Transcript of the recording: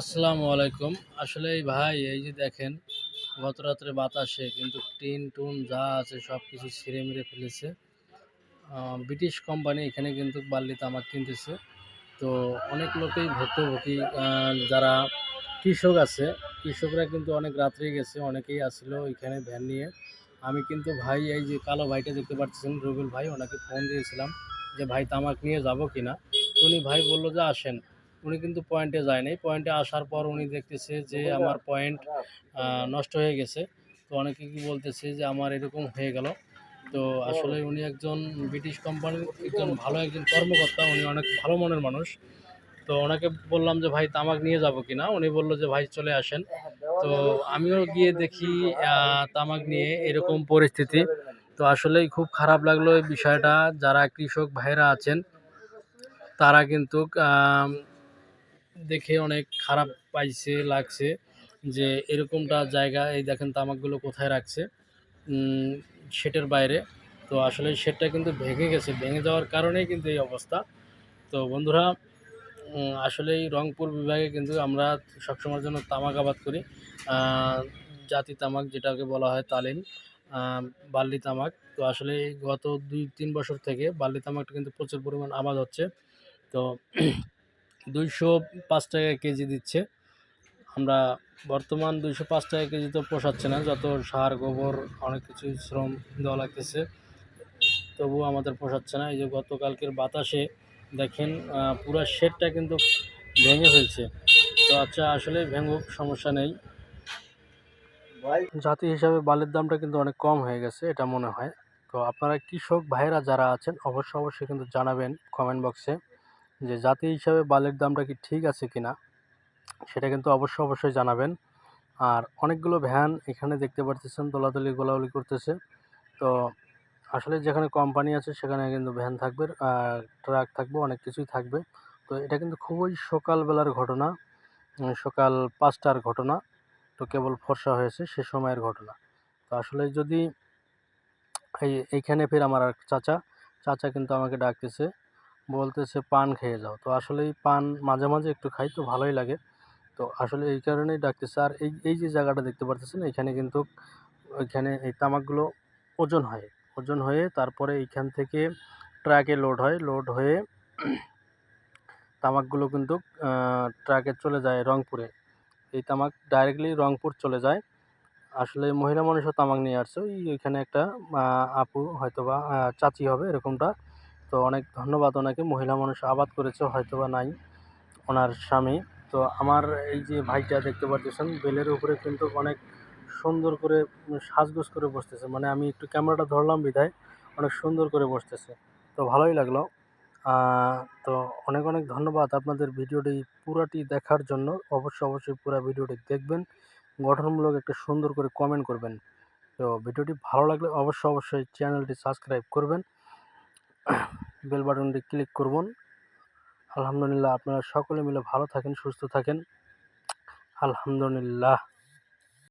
আসসালামু আলাইকুম। আসলে এই ভাই, এই যে দেখেন, গত রাত্রে বাতাসে কিন্তু টিন টুন যা আছে সব কিছু ছিঁড়ে মেরে ফেলেছে। ব্রিটিশ কোম্পানি এখানে কিন্তু বার্লি তামাক কিনতেছে। তো অনেক লোকেই ভুক্তভোগী যারা কৃষক আছে, কৃষকরা কিন্তু অনেক রাত্রে গেছে, অনেকেই আসলো এখানে ভ্যান নিয়ে। আমি কিন্তু ভাই, এই যে কালো ভাইটা দেখতে পাচ্ছেন রবিউল ভাই, ওনাকে ফোন দিয়েছিলাম যে, ভাই, তামাক নিয়ে যাব কিনা? উনি ভাই বলল যে, আসেন। উনি কিন্তু পয়েন্টে যায় নাই পয়েন্টে আসার পর উনি দেখতেছে যে আমার পয়েন্ট নষ্ট হয়ে গেছে। তো অনেকে কি বলতেছে যে আমার এরকম হয়ে গেল। তো আসলে উনি একজন ব্রিটিশ কোম্পানির একজন ভালো একজন কর্মকর্তা উনি অনেক ভালো মনের মানুষ। তো ওনাকে বললাম যে ভাই তামাক নিয়ে যাব কিনা? উনি বলল যে ভাই চলে আসেন। তো আমিও গিয়ে দেখি তামাক নিয়ে এরকম পরিস্থিতি। তো আসলেই খুব খারাপ লাগল এই বিষয়টা। যারা কৃষক ভাইরা আছেন তারা কিন্তু দেখে অনেক খারাপ পাইছে, লাগছে যে এরকমটা জায়গা, এই দেখেন তামাকগুলো কোথায় রাখছে শেটের বাইরে। তো আসলে শেডটা কিন্তু ভেঙে গেছে, ভেঙে যাওয়ার কারণেই কিন্তু এই অবস্থা। তো বন্ধুরা আসলে এই রংপুর বিভাগে কিন্তু আমরা সবসময়ের জন্য তামাক আবাদ করি। জাতি তামাক যেটাকে বলা হয় তালিম বার্লি তামাক। তো আসলে গত দুই তিন বছর থেকে বার্লি তামাকটা কিন্তু প্রচুর পরিমাণ আবাদ হচ্ছে। তো দুইশো পাঁচ টাকা কেজি দিচ্ছে। আমরা বর্তমান দুইশো পাঁচ টাকা কেজি তো পোষাচ্ছে না, যত সার, গোবর, অনেক কিছু শ্রম দেওয়া লাগতেছে তবুও আমাদের পোষাচ্ছে না। এই যে গতকালকের বাতাসে দেখেন পুরা শেডটা কিন্তু ভেঙে ফেলছে। তো আচ্ছা আসলে ভেঙুক, সমস্যা নেই। জাতি হিসাবে বালির দামটা কিন্তু অনেক কম হয়ে গেছে, এটা মনে হয়। তো আপনারা কৃষক ভাইরা যারা আছেন অবশ্যই অবশ্যই কিন্তু জানাবেন কমেন্ট বক্সে যে জাতি হিসাবে বালির দামটা কি ঠিক আছে কিনা সেটা কিন্তু অবশ্যই অবশ্যই জানাবেন। আর অনেকগুলো ভ্যান এখানে দেখতে পারতেছেন, দোলাদলি, গোলাগুলি করতেছে। তো আসলে যেখানে কোম্পানি আছে, সেখানে কিন্তু ভ্যান থাকবে ট্রাক থাকবে, অনেক কিছুই থাকবে। তো এটা কিন্তু খুবই সকালবেলার ঘটনা সকাল পাঁচটার ঘটনা। তো কেবল ফর্সা হয়েছে, সে সময়ের ঘটনা। তো আসলে যদি এই, এইখানে ফের আমার চাচা চাচা কিন্তু আমাকে ডাকতেছে। বলতেছে পান খেয়ে যাও। তো আসলেই পান মাঝে মাঝে একটু খাই তো ভালোই লাগে। তো আসলে এই কারণেই ডাকতেছে। আর এই এই যে জায়গাটা দেখতে পারতেছেন এখানে কিন্তু ওইখানে এই তামাকগুলো ওজন হয়। ওজন হয়ে তারপরে এইখান থেকে ট্রাকে লোড হয়। লোড হয়ে তামাকগুলো কিন্তু ট্রাকে চলে যায় রংপুরে। এই তামাক ডাইরেক্টলি রংপুর চলে যায়। আসলে মহিলা মানুষও তামাক নিয়ে আসছে। ওই ওইখানে একটা আপু হয়তোবা আহ, চাচি হবে এরকমটা। তো অনেক ধন্যবাদ ওনাকে। মহিলা মানুষ আবাদ করেছে হয়তো বা নাই ওনার স্বামী। তো আমার এই যে ভাইটা দেখতে পাচ্ছেন বেলের উপরে কিন্তু অনেক সুন্দর করে সাজগোজ করে বসতেছে। মানে আমি একটু ক্যামেরাটা ধরলাম বিধায়, অনেক সুন্দর করে বসতেছে। তো ভালোই লাগল। তো অনেক অনেক ধন্যবাদ আপনাদের ভিডিওটি পুরাটি দেখার জন্য। অবশ্যই অবশ্যই পুরো ভিডিওটি দেখবেন, গঠনমূলক একটা সুন্দর করে কমেন্ট করবেন। তো ভিডিওটি ভালো লাগলে অবশ্যই অবশ্যই চ্যানেলটি সাবস্ক্রাইব করবেন। বেল বাটনটি ক্লিক করবেন আলহামদুলিল্লাহ আপনারা সকলে মিলে ভালো থাকেন সুস্থ থাকেন। আলহামদুলিল্লাহ।